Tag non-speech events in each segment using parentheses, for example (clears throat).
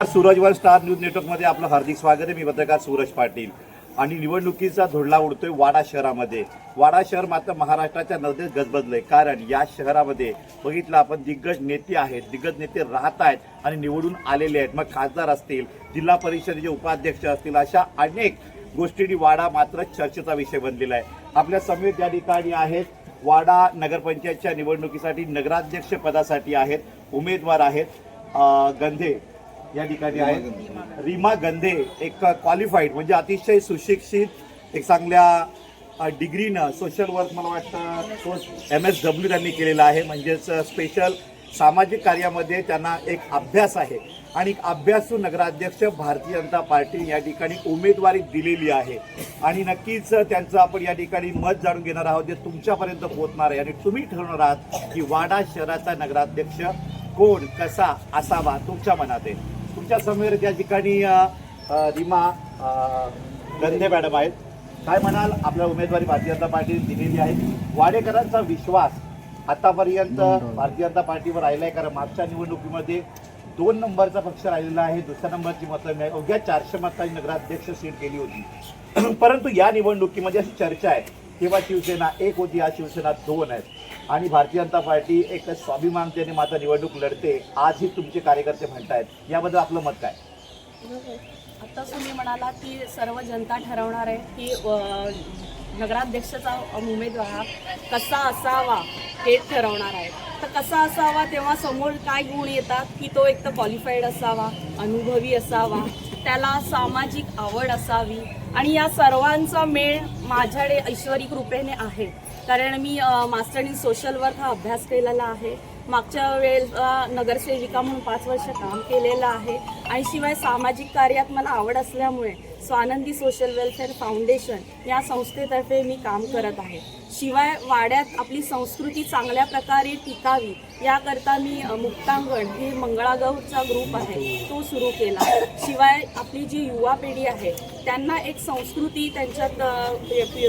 सूरजवर star news नेटवर्कमध्ये आपलं हार्दिक स्वागत आहे. मी पत्रकार सूरज पाटील. आणि निवडणुकीचा धोडला उडतोय वाडा शहरामध्ये. वाडा शहर मात्र महाराष्ट्राच्या नजरेत गजबजलंय. कारण या शहरामध्ये बघितलं आपण दिग्गज नेते आहेत दिग्गज नेते राहत आहेत आणि निवडून आलेले आहेत. मग खासदार असतील जिल्हा परिषदेचे उपाध्यक्ष असतील अशा अनेक गोष्टींनी वाडा मात्र चर्चेचा विषय बनलेला आहे. आपल्या समेत या ठिकाणी आहेत. वाडा नगरपंचायतच्या निवडणुकीसाठी नगराध्यक्ष पदासाठी आहेत. उमेदवार आहेत. गंधे या ठिकाणी आहेत. रीमा गंधे एक क्वालिफाईड म्हणजे अतिशय सुशिक्षित एक चांगल्या डिग्रीनं सोशल वर्क मला वाटतं एम एस डब्ल्यू त्यांनी केलेला आहे. म्हणजेच स्पेशल सामाजिक कार्यामध्ये त्यांना एक अभ्यास आहे. आणि अभ्यासू नगराध्यक्ष भारतीय जनता पार्टी या ठिकाणी उमेदवारी दिलेली आहे. आणि नक्कीच त्यांचं आपण या ठिकाणी मत जाणून घेणार आहोत जे तुमच्यापर्यंत पोहोचणार आहे. आणि तुम्ही ठरवणार आहात की वाडा शहराचा नगराध्यक्ष कोण कसा असावा तुमच्या मनात आहे. तुमच्यासमोर त्या ठिकाणी रीमा गंधे मॅडम आहेत. काय म्हणाल? आपल्या उमेदवारी भारतीय जनता पार्टी दिलेली आहे. वाडेकरांचा विश्वास आतापर्यंत भारतीय जनता पार्टीवर राहिला आहे कारण मागच्या निवडणुकीमध्ये दोन नंबरचा पक्ष राहिलेला आहे. दुसऱ्या नंबरची मतं मिळाली. अवघ्या चारशे मतांनी नगराध्यक्ष सीट केली होती. (clears throat) परंतु या निवडणुकीमध्ये अशी चर्चा आहे. तेव्हा शिवसेना एक होती आज शिवसेना दोन आहेत. आणि भारतीय जनता पार्टी एक स्वाभिमानतेने मात्र निवडणूक लढते आजही तुमचे कार्यकर्ते म्हणतायत. याबद्दल आपलं मत काय? आता तुम्ही म्हणाला की सर्व जनता ठरवणार आहे की नगराध्यक्षाचा उमेदवार कसा असावा हे ठरवणार आहे. तर कसा असावा तेव्हा समोर काय गुण येतात की तो एक तर क्वालिफाईड असावा अनुभवी असावा त्याला सामाजिक आवड असावी. आणि या सर्वांचा मेळ माझ्याकडे ऐश्वरिक कृपेने आहे. कारण मी मास्टर इन सोशल वर्क हा अभ्यास केलेला आहे. मागच्या वेळेला नगरसेविका म्हणून पाच वर्ष काम केलेलं आहे. आणि शिवाय सामाजिक कार्यात मला आवड असल्यामुळे स्वानंदी सोशल वेलफेअर फाउंडेशन या संस्थेतर्फे मी काम करत आहे. शिवाय वाड्यात आपली संस्कृती चांगल्या प्रकारे टिकावी याकरता मी मुक्तांगण हे मंगळागौरचा ग्रुप आहे तो सुरू केला. शिवाय आपली जी युवा पिढी आहे त्यांना एक संस्कृती त्यांच्यात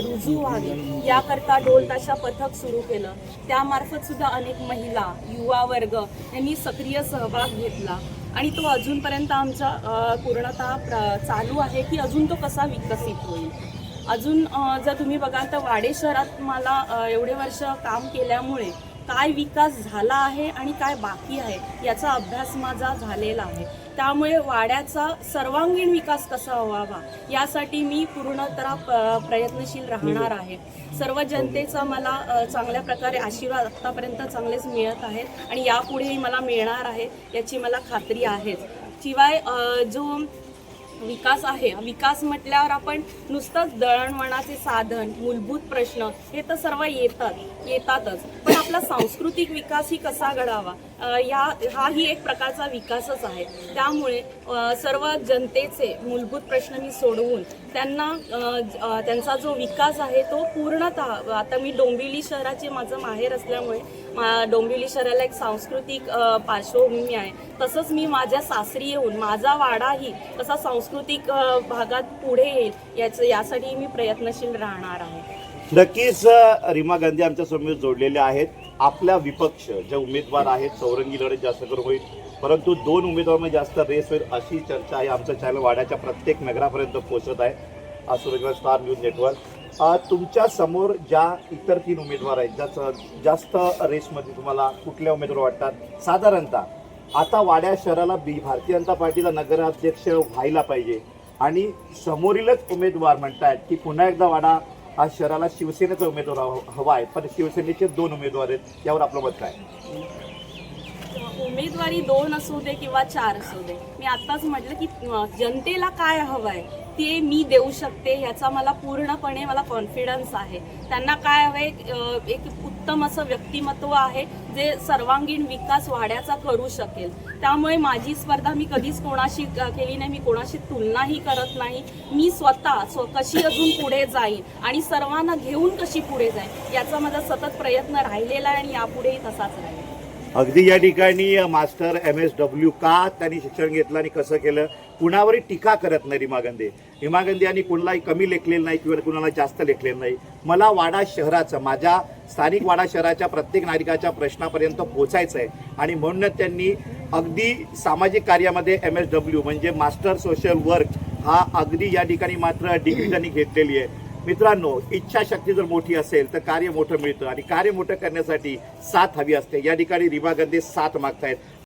रुजू व्हावी याकरता ढोल ताशा पथक सुरू केलं. त्यामार्फत सुद्धा अनेक महिला युवा वर्ग यांनी सक्रिय सहभाग घेतला. आणि तो अजूनपर्यंत आमचा पूर्णतः प्र- चालू आहे की अजून तो कसा विकसित होईल? अजून जर तुम्ही बघाल तर वाडे शहरात मला एवढे वर्ष काम केल्यामुळे काय विकास झाला आहे आणि काय बाकी आहे याचा अभ्यास माझा झालेला आहे. त्यामुळे वाड्याचा सर्वांगीण विकास कसा व्हावा यासाठी मी पूर्णतः प- प्रयत्नशील राहणार आहे. सर्व जनतेचा मला चांगल्या प्रकारे आशीर्वाद आत्तापर्यंत चांगलेच मिळत आहेत आणि यापुढेही मला मिळणार आहे याची मला खात्री आहेच शिवाय जो विकास आहे विकास म्हटल्यावर आपण नुसतंच दळणवळणाचे साधन मूलभूत प्रश्न हे तर सर्व येतात येतातच. पण आपला सांस्कृतिक विकास ही कसा घडावा? या हाही एक प्रकारचा विकासच आहे. त्यामुळे सर्व जनतेचे मूलभूत प्रश्न मी सोडवून त्यांना त्यांचा जो विकास आहे तो पूर्णतः आता मी डोंबिवली शहराचे माझं माहेर असल्यामुळे मा- डोंबिवली शहराला एक सांस्कृतिक पार्श्वभूमी आहे. तसंच मी माझ्या सासरी येऊन माझा वाडाही तसा सांस्कृतिक भागात पुढे येईल याचं यासाठी मी प्रयत्नशील राहणार आहे. नक्कीच रीमा गांधी आमच्यासमोर जोडलेले आहेत. आपल्या विपक्ष जे उमेदवार आहेत चौरंगी लढत जास्त करून होईल. परंतु दोन उमेदवारांमध्ये जास्त रेस होईल अशी चर्चा आहे आमचं चॅनल वाड्याच्या प्रत्येक नगरापर्यंत पोहोचत आहे. हा स्टार न्यूज नेटवर्क. तुमच्यासमोर ज्या इतर तीन उमेदवार आहेत ज्याचं जास्त रेसमध्ये तुम्हाला कुठल्या उमेदवार वाटतात? साधारणतः आता वाड्या शहराला बी भारतीय जनता पार्टीला नगराध्यक्ष व्हायला पाहिजे. आणि समोरीलच उमेदवार म्हणतायत की पुन्हा एकदा वाडा हा शहराला शिवसेनेचा उमेदवार हवा- हवा आहे. पण शिवसेनेचे दोन उमेदवार आहेत. यावर आपलं मत काय? उमेदवारी दोन असू दे किंवा चार असू दे. मी आताच म्हटलं की जनतेला काय हवं आहे ते मी देऊ शकते ह्याचा मला पूर्णपणे मला कॉन्फिडन्स आहे. त्यांना काय हवंय एक उत्तम असं व्यक्तिमत्व आहे जे सर्वांगीण विकास वाढ्याचा करू शकेल. त्यामुळे माझी स्पर्धा मी कधीच कोणाशी केली नाही मी कोणाशी तुलनाही करत नाही. मी स्वतः स्व कशी अजून पुढे जाईन आणि सर्वांना घेऊन कशी पुढे जाईन याचा माझा सतत प्रयत्न राहिलेला आहे आणि यापुढेही तसाच राहील. अगदी या ठिकाणी मास्टर एम एस डब्ल्यू का त्यांनी शिक्षण घेतलं आणि कसं केलं? कुणावरही टीका करत नाही रिमा गांधी. रिमा गांधी यांनी कुणालाही कमी लेखलेलं नाही किंवा कुणाला जास्त लेखलेलं नाही. मला वाडा शहराचं माझ्या स्थानिक वाडा शहराच्या प्रत्येक नागरिकाच्या प्रश्नापर्यंत पोचायचं आहे आणि म्हणूनच त्यांनी अगदी सामाजिक कार्यामध्ये एम एस डब्ल्यू म्हणजे मास्टर सोशल वर्क हा अगदी या ठिकाणी मात्र डिग्री त्यांनी घेतलेली आहे. मित्रांनो इच्छाशक्ती जर मोठी असेल तर कार्य मोठं मिळतं. आणि कार्य मोठं करण्यासाठी साथ हवी असते. या ठिकाणी रिमा गांधी साथ मागतायत.